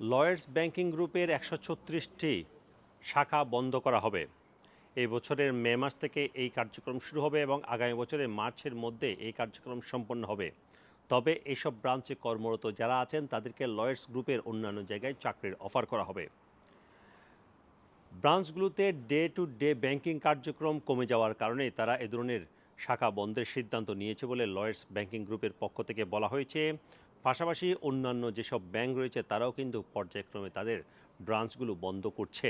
Lloyds banking গ্রুপের একশো ছত্রিশটি শাখা বন্ধ করা হবে। এই বছরের মে মাস থেকে এই কার্যক্রম শুরু হবে এবং আগামী বছরের মার্চের মধ্যে এই কার্যক্রম সম্পন্ন হবে। তবে এইসব ব্রাঞ্চে কর্মরত যারা আছেন, তাদেরকে লয়েডস গ্রুপের অন্যান্য জায়গায় চাকরির অফার করা হবে। ব্রাঞ্চগুলোতে ডে টু ডে ব্যাংকিং কার্যক্রম কমে যাওয়ার কারণে তারা এ ধরনের শাখা বন্ধের সিদ্ধান্ত নিয়েছে বলে লয়েডস ব্যাংকিং গ্রুপের পক্ষ থেকে বলা হয়েছে। পাশাপাশি অন্যান্য যেসব ব্যাংক রয়েছে, তারাও কিন্তু পর্যায়ক্রমে তাদের ব্রাঞ্চগুলো বন্ধ করছে।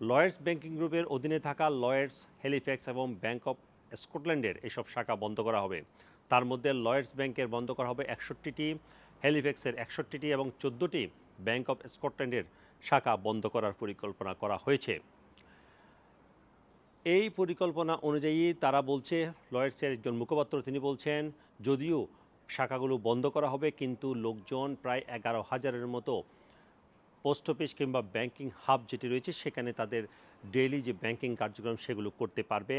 লয়েডস ব্যাংকিং গ্রুপের অধীনে থাকা লয়ার্স, হেলিফ্যাক্স এবং ব্যাংক অফ স্কটল্যান্ডের এসব শাখা বন্ধ করা হবে। তার মধ্যে লয়েডস ব্যাংকের বন্ধ করা হবে একষট্টিটি, হেলিফ্যাক্সের একষট্টিটি এবং চোদ্দোটি ব্যাংক অফ স্কটল্যান্ডের শাখা বন্ধ করার পরিকল্পনা করা হয়েছে। এই পরিকল্পনা অনুযায়ী তারা বলছে লয়েডসের একজন মুখপাত্র তিনি বলছেন, যদিও শাখাগুলো বন্ধ করা হবে, কিন্তু লোকজন প্রায় এগারো হাজারের মতো পোস্ট অফিস কিংবা ব্যাংকিং হাব যেটি রয়েছে, সেখানে তাদের ডেইলি যে ব্যাংকিং কার্যক্রম সেগুলো করতে পারবে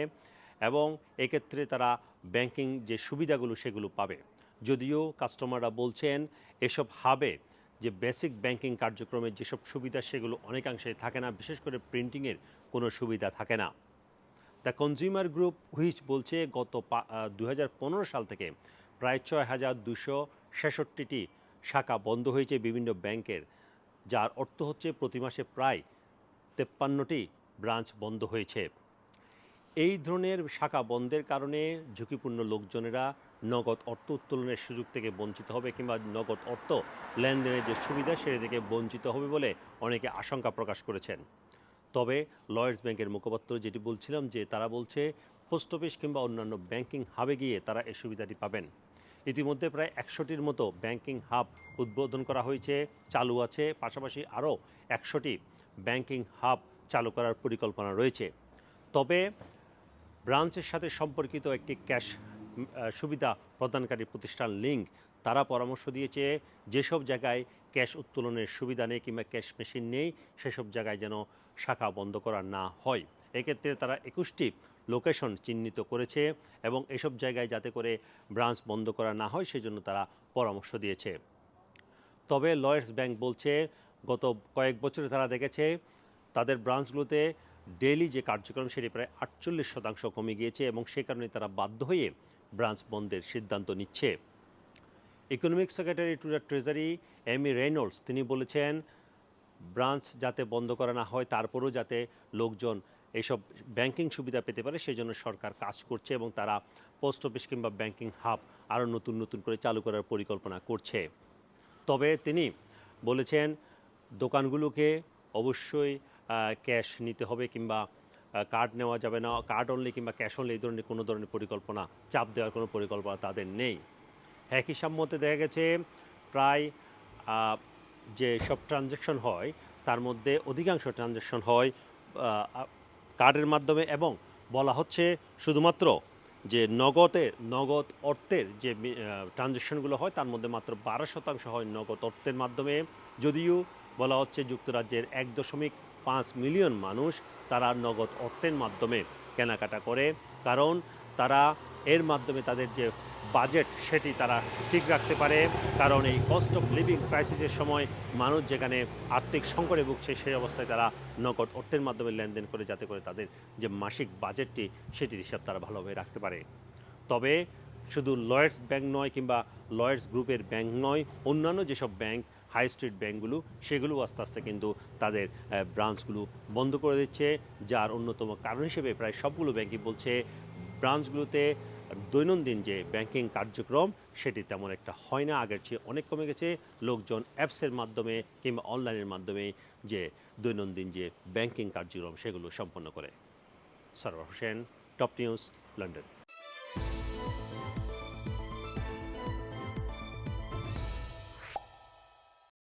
এবং এক্ষেত্রে তারা ব্যাংকিং যে সুবিধাগুলো সেগুলো পাবে। যদিও কাস্টমাররা বলছেন, এসব হাবে যে বেসিক ব্যাংকিং কার্যক্রমের যেসব সুবিধা সেগুলো অনেকাংশে থাকে না, বিশেষ করে প্রিন্টিংয়ের কোনো সুবিধা থাকে না। দ্য কনজিউমার গ্রুপ হুইচ বলছে গত দু হাজার পনেরো সাল থেকে প্রায় ছয় হাজার দুশো ছেষট্টিটি শাখা বন্ধ হয়েছে বিভিন্ন ব্যাংকের, যার অর্থ হচ্ছে প্রতি মাসে প্রায় তেপ্পান্নটি ব্রাঞ্চ বন্ধ হয়েছে। এই ধরনের শাখা বন্ধের কারণে ঝুঁকিপূর্ণ লোকজনেরা নগদ অর্থ উত্তোলনের সুযোগ থেকে বঞ্চিত হবে কিংবা নগদ অর্থ লেনদেনের যে সুবিধা, সেটা থেকে বঞ্চিত হবে বলে অনেকে আশঙ্কা প্রকাশ করেছেন। তবে লয়েডস ব্যাংকের মুখপাত্র যেটি বলছিলাম যে তারা বলছে পোস্ট অফিস কিংবা অন্যান্য ব্যাংকিং হাবে গিয়ে তারা এই সুবিধাটি পাবেন। ইতিমধ্যে প্রায় একশোটির মতো ব্যাংকিং হাব উদ্বোধন করা হয়েছে, চালু আছে, পাশাপাশি আরও একশোটি ব্যাংকিং হাব চালু করার পরিকল্পনা রয়েছে। তবে ব্রাঞ্চের সাথে সম্পর্কিত একটি ক্যাশ সুবিধা প্রদানকারী প্রতিষ্ঠান লিঙ্ক তারা পরামর্শ দিয়েছে যেসব জায়গায় ক্যাশ উত্তোলনের সুবিধা নেই কিংবা ক্যাশ মেশিন নেই, সেসব জায়গায় যেন শাখা বন্ধ করা না হয়। এক্ষেত্রে তারা একুশটি লোকেশন চিহ্নিত করেছে এবং এসব জায়গায় যাতে করে ব্রাঞ্চ বন্ধ করা না হয়, সেজন্য তারা পরামর্শ দিয়েছে। তবে লয়েডস ব্যাংক বলছে, গত কয়েক বছরে তারা দেখেছে তাদের ব্রাঞ্চগুলোতে ডেইলি যে কার্যক্রম, সেটি প্রায় আটচল্লিশ শতাংশ কমে গিয়েছে এবং সে কারণে তারা বাধ্য হয়ে ব্রাঞ্চ বন্ধের সিদ্ধান্ত নিচ্ছে। Economic secretary to the treasury Amy Reynolds তিনি বলেছেন ব্রাঞ্চ যাতে বন্ধ করা না হয়, তারপরেও যাতে লোকজন এইসব ব্যাংকিং সুবিধা পেতে পারে সেই জন্য সরকার কাজ করছে এবং তারা পোস্ট অফিস কিংবা ব্যাংকিং হাব আরও নতুন নতুন করে চালু করার পরিকল্পনা করছে। তবে তিনি বলেছেন, দোকানগুলোকে অবশ্যই ক্যাশ নিতে হবে কিংবা কার্ড নেওয়া যাবে না কার্ড অনলি কিংবা ক্যাশ অনলি এই ধরনের কোনো ধরনের পরিকল্পনা, চাপ দেওয়ার কোনো পরিকল্পনা তাদের নেই। একই সাম্যতে দেখা গেছে প্রায় যে সব ট্রানজ্যাকশন হয়, তার মধ্যে অধিকাংশ ট্রানজ্যাকশন হয় কার্ডের মাধ্যমে এবং বলা হচ্ছে শুধুমাত্র যে নগদের নগদ অর্থের যে ট্রানজ্যাকশনগুলো হয়, তার মধ্যে মাত্র বারো শতাংশ হয় নগদ অর্থের মাধ্যমে। যদিও বলা হচ্ছে যুক্তরাজ্যের এক দশমিক পাঁচ মিলিয়ন মানুষ তারা নগদ অর্থের মাধ্যমে কেনাকাটা করে, কারণ তারা এর মাধ্যমে তাদের যে বাজেট সেটি তারা ঠিক রাখতে পারে। কারণ এই কস্ট অফ লিভিং ক্রাইসিসের সময় মানুষ যেখানে আর্থিক সংকটে ভুগছে, সেই অবস্থায় তারা নগদ অর্থের মাধ্যমে লেনদেন করে যাতে করে তাদের যে মাসিক বাজেটটি, সেটির হিসাব তারা ভালোভাবে রাখতে পারে। তবে শুধু লয়েডস ব্যাংক নয় কিংবা লয়েডস গ্রুপের ব্যাংক নয়, অন্যান্য যেসব ব্যাংক হাই স্ট্রিট ব্যাংকগুলো সেগুলো আস্তে আস্তে কিন্তু তাদের ব্রাঞ্চগুলো বন্ধ করে দিচ্ছে। যার অন্যতম কারণ হিসেবে প্রায় সবগুলো ব্যাংকই বলছে ব্রাঞ্চগুলোতে দৈনন্দিন যে ব্যাংকিং কার্যক্রম, সেটি তেমন একটা হয় না। আগের চেয়ে অনেক কমে গেছে। লোকজন অ্যাপসের মাধ্যমে কিংবা অনলাইনের মাধ্যমে যে দৈনন্দিন যে ব্যাংকিং কার্যক্রম, সেগুলো সম্পন্ন করে। Sarwar Hossain top news London